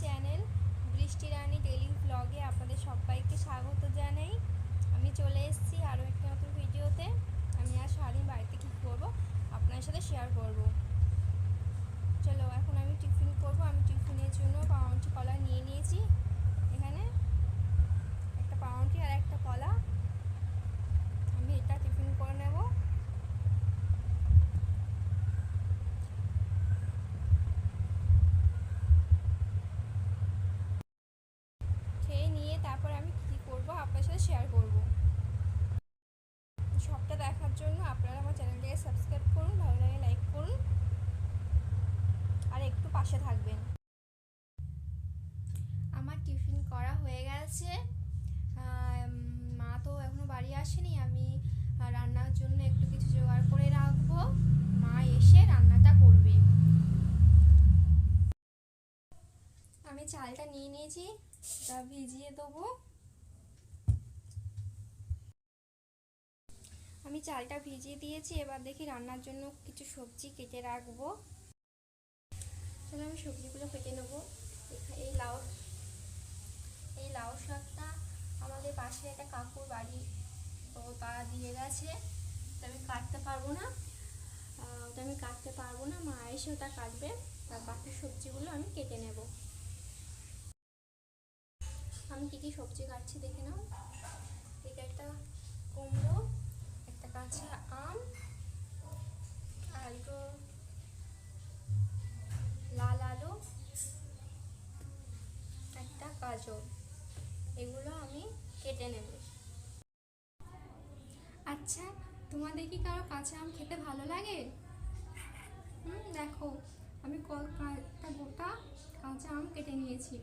Channel বৃষ্টি রানী daily ব্লগে আপনাদের সবাইকে স্বাগত জানাই। আমি চলে এসেছি আরও একটি নতুন ভিডিওতে। আমি আর সারাদিন বাড়িতে কী করব আপনার সাথে শেয়ার করব। চলো, এখন আমি টিফিন করব। আমি টিফিনের জন্য পাউরুটি কলা নিয়ে নিয়েছি এখানে একটা পাউরুটি আর একটা কলা আমি এটা টিফিন করে নেব খেয়ে নিয়ে তারপর আমি কী করব আপনার সাথে শেয়ার করব সবটা দেখার জন্য আপনারা আমার চ্যানেলটাকে সাবস্ক্রাইব করুন ভালো লাগে লাইক করুন আর একটু পাশে থাকবেন। আমার টিফিন করা হয়ে গেছে। মা তো এখনও বাড়ি আসেনি। আমি রান্নার জন্য একটু কিছু জোগাড় করে রাখব। মা এসে রান্নাটা করবে। আমি চালটা নিয়ে নিয়েছি তা ভিজিয়ে দেবো। আমি চালটা ভিজিয়ে দিয়েছি। এবার দেখি রান্নার জন্য কিছু সবজি কেটে রাখব। তাহলে আমি সবজিগুলো কেটে নেব। এই লাউ এই লাউ শাকটা আমাদের পাশে একটা কাকুর বাড়ি, তো তারা দিয়ে গেছে। তো আমি কাটতে পারব না। ওটা আমি কাটতে পারব না। মা এসে ওটা কাটবে। আর বাকি সবজিগুলো আমি কেটে নেব। আমি কী কী সবজি কাটছি দেখে নাও। এটা একটা কুমড়ো, একটা কাঁচা আম, আর দুটো লাল আলু, একটা গাজর। এগুলো আমি কেটে নেব। আচ্ছা তোমাদের কি কারও কাঁচা আম খেতে ভালো লাগে? হুম, দেখো, আমি একটা গোটা কাঁচা আম কেটে নিয়েছি।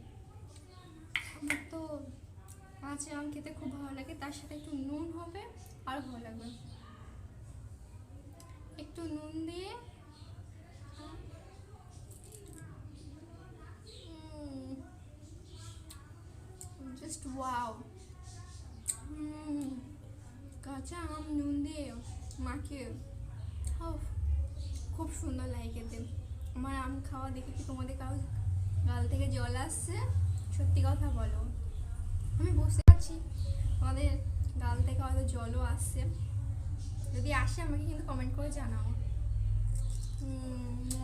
আমার তো কাঁচা আম খেতে খুব ভালো লাগে, তার সাথে একটু নুন হবে আর ভালো লাগবে। একটু নুন দিয়ে ওয়াও কাঁচা আম নুন দিয়ে মাখিয়ে খুব সুন্দর লাগে খেতে। আমার আম খাওয়া দেখে কি তোমাদের কারও গাল থেকে জল আসছে? সত্যি কথা বলো। আমি বুঝতে পারছি। আমাদের গাল থেকে হয়তো জলও আসছে। যদি আসে আমাকে কিন্তু কমেন্ট করে জানাও।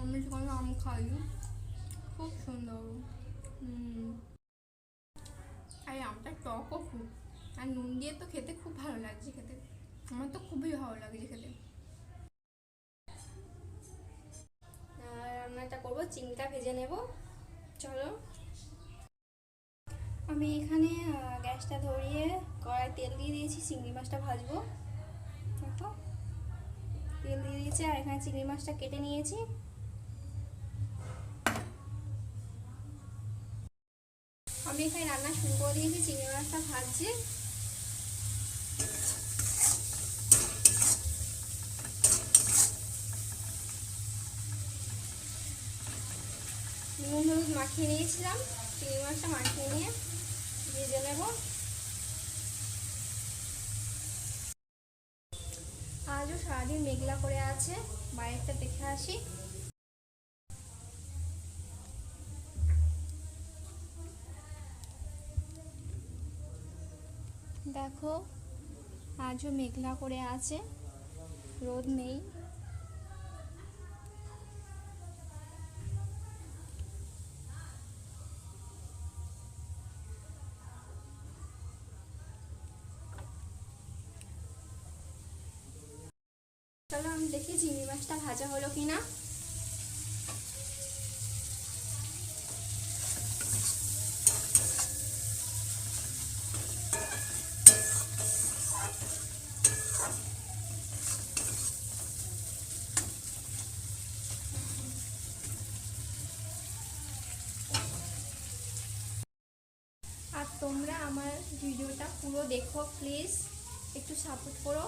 আমি কোনো আম খাই খুব সুন্দর। টকও খুব আর নুন দিয়ে তো খেতে খুব ভালো লাগছে খেতে। আমার তো খুবই ভালো লাগছে খেতে। আর রান্নাটা করব চিংড়িটা ভেজে নেব। চলো। আমি এখানে গ্যাসটা ধরিয়ে কড়াই তেল দিয়ে দিয়েছি, চিংড়ি মাছটা ভাজবো। তেল দিয়ে দিয়েছি, আর এখানে চিংড়ি মাছটা কেটে নিয়েছি। আমি এখানে রান্না শুরু করে দিয়েছি, চিংড়ি মাছটা ভাজছি। নুন হলুদ মাখিয়ে নিয়েছিলাম, চিংড়ি মাছটা মাখিয়ে নিয়ে ভেজে নেব। আজও সারাদিন মেঘলা করে আছে বাইরেটা দেখে আসি। দেখো, আজও মেঘলা করে আছে, রোদ নেই। চলো, আমি দেখি চিংড়ি মাছটা ভাজা হলো কিনা আর তোমরা আমার ভিডিওটা পুরো দেখো প্লিজ একটু সাপোর্ট করো।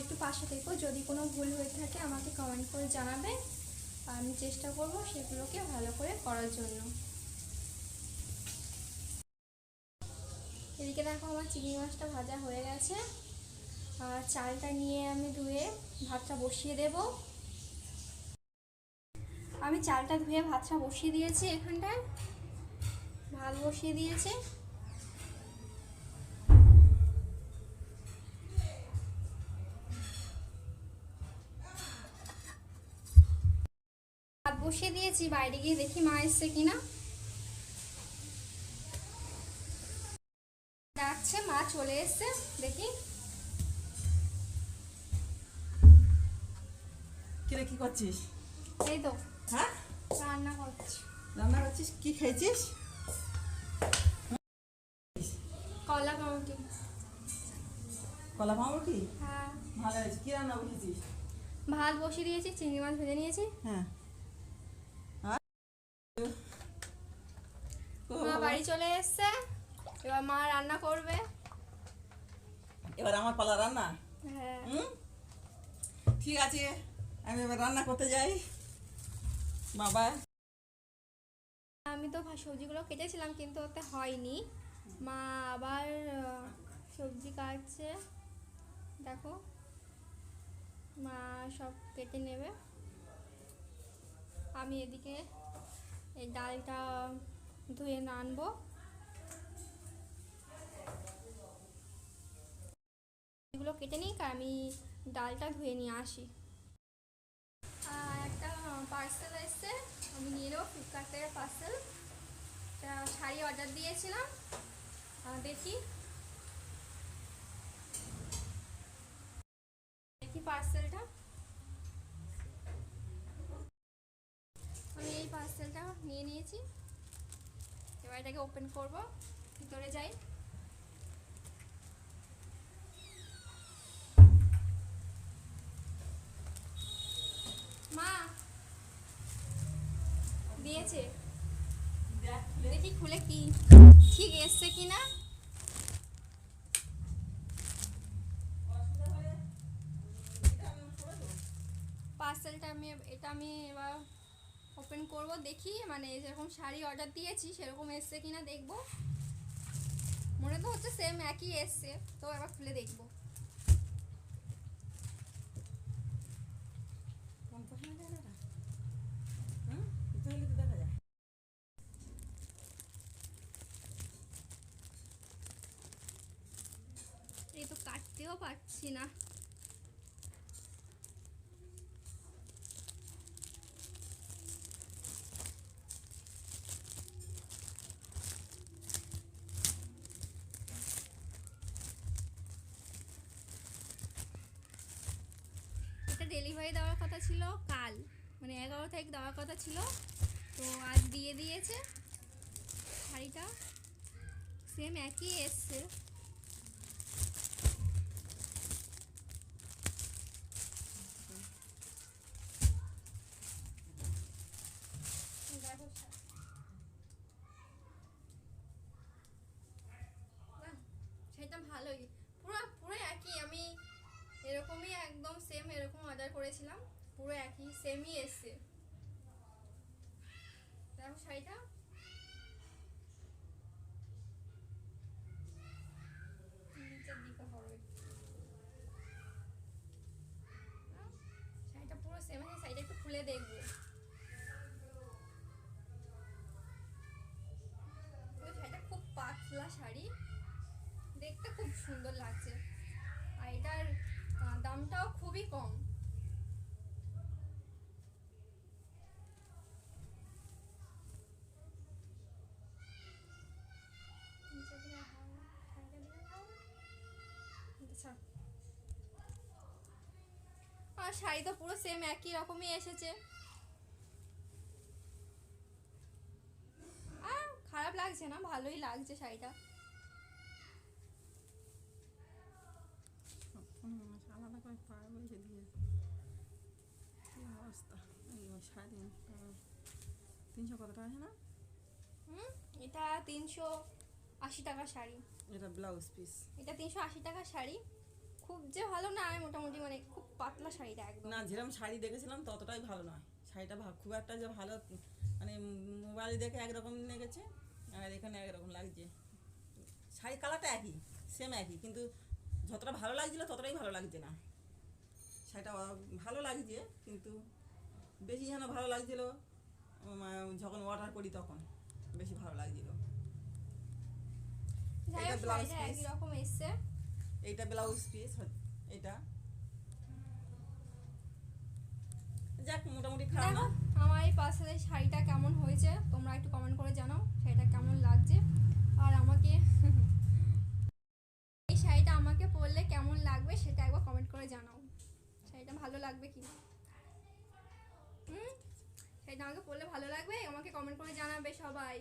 একটু পাশে থেকো, যদি কোনো ভুল হয়ে থাকে আমাকে কমেন্ট করে জানাবে। আমি চেষ্টা করব সেগুলোকে ভালো করে করার জন্য। এদিকে দেখো আমার চিংড়ি মাছটা ভাজা হয়ে গেছে। আর চালটা নিয়ে আমি ধুয়ে ভাতটা বসিয়ে দেব। আমি চালটা ধুয়ে ভাতটা বসিয়ে দিয়েছি এখানটায়। ভাত বসিয়ে দিয়েছে। ভাত বসিয়ে দিয়েছি বাইরে গিয়ে দেখি মা এসছে কিনা। ডাকছে মা চলে এসছে দেখি। কিরে কি করছিস? এই তো হ্যাঁ? রান্না করছি। রান্না করছিস? কি খেয়েছিস কলা কাউটি কলা পাউরুটি? হ্যাঁ। ভালো হয়েছে। কি রান্না বসেছিস ভাত বসিয়ে দিয়েছি চিংড়ি মাছ ভেজে নিয়েছি। হ্যাঁ। মা বাড়ি চলে এসছে। এবার মা রান্না করবে। এবার আমার পালা রান্না? হ্যাঁ। ঠিক আছে আমি এবার রান্না করতে যাই। বাবা। আমি তো সবজিগুলো কেটেছিলাম কিন্তু ওতে হয়নি। মা আবার সবজি কাটছে। দেখো, মা সব কেটে নেবে। আমি এদিকে এই ডালটা ধুয়ে নানবো। এগুলো কেটে নিই আর আমি ডালটা ধুয়ে নিয়ে আসি। একটা পার্সেল এসছে, আমি নিয়ে নেব ফ্লিপকার্ট থেকে পার্সেল একটা শাড়ি অর্ডার দিয়েছিলাম। দেখি। দেখি পার্সেলটা আমি এই পার্সেলটা নিয়ে নিয়েছি। এবার এটাকে ওপেন করব। ভিতরে যাই। মা, দিয়েছে। দেখি খুলে কি ঠিক এসছে কি না পার্সেলটা আমি এটা আমি এবার ওপেন করব, দেখি মানে যেরকম শাড়ি অর্ডার দিয়েছি, সেরকম এসছে কিনা দেখব। মনে তো হচ্ছে সেম একই এসছে, তো এবার খুলে দেখব কোন পছন্দ যায় না এটা? হুম? তাহলে তো দেখা যায় এই তো পারছি না। এটা ডেলিভারি দেওয়ার কথা ছিল কাল। মানে এগারো তারিখ দেওয়ার কথা ছিল। তো আজ দিয়ে দিয়েছে। শাড়িটা সেম একই এসছে দেখো শা- বাহ, সেটা ভালোই পুরো পুরো একই আমি এরকমই একদম সেম এরকম অর্ডার করেছিলাম পুরো একই সেমই এসছে দেখো শাড়িটা শাড়িটা পুরো শাড়িটা একটু খুলে দেখব। শাড়িটা খুব পাতলা শাড়ি। দেখতে খুব সুন্দর লাগছে আর এটার আহ, দামটাও খুবই কম নিচে দিকে হাওয়া, শাড়িটা দিকে হাওয়া। আচ্ছা। আর শাড়ি তো পুরো সেম একই রকমই এসেছে। আর খারাপ লাগছে না ভালোই লাগছে শাড়িটা। আলাদা করে পাড়া বলেছে দিয়ে কি অবস্থা সাড়ে তিনশো কত টাকা আছে না হুম এটা তিনশো আশি টাকা শাড়ি। এটা ব্লাউজ পিস এটা তিনশো আশি টাকা শাড়ি। খুব যে ভালো না আমি মোটামুটি মানে খুব পাতলা শাড়িটা একদম। না যেরকম শাড়ি দেখেছিলাম ততটাই ভালো নয়। শাড়িটা খুব একটা যে ভালো মানে মোবাইলে দেখে একরকম লেগেছে আর এখানে একরকম লাগছে। শাড়ি কালারটা একই সেম একই কিন্তু যতটা ভালো লাগছিল ততটাই ভালো লাগছে না। শাড়িটা ভালো লাগছে কিন্তু বেশি যেন ভালো লাগছিল যখন অর্ডার করি তখন বেশি ভালো লাগছিল। একই রকম এসছে। এইটা ব্লাউজ পিস এটা যাক, মোটামুটি খারাপ না আমার এই পার্সেলের শাড়িটা কেমন হয়েছে, তোমরা একটু কমেন্ট করে জানাও, শাড়িটা কেমন লাগছে। আর আমাকে এই শাড়িটা আমাকে পরলে কেমন লাগবে, সেটা একবার কমেন্ট করে জানাও। শাড়িটা ভালো লাগবে কি হুম? শাড়িটা আমাকে পরলে ভালো লাগবে, আমাকে কমেন্ট করে জানাবে সবাই।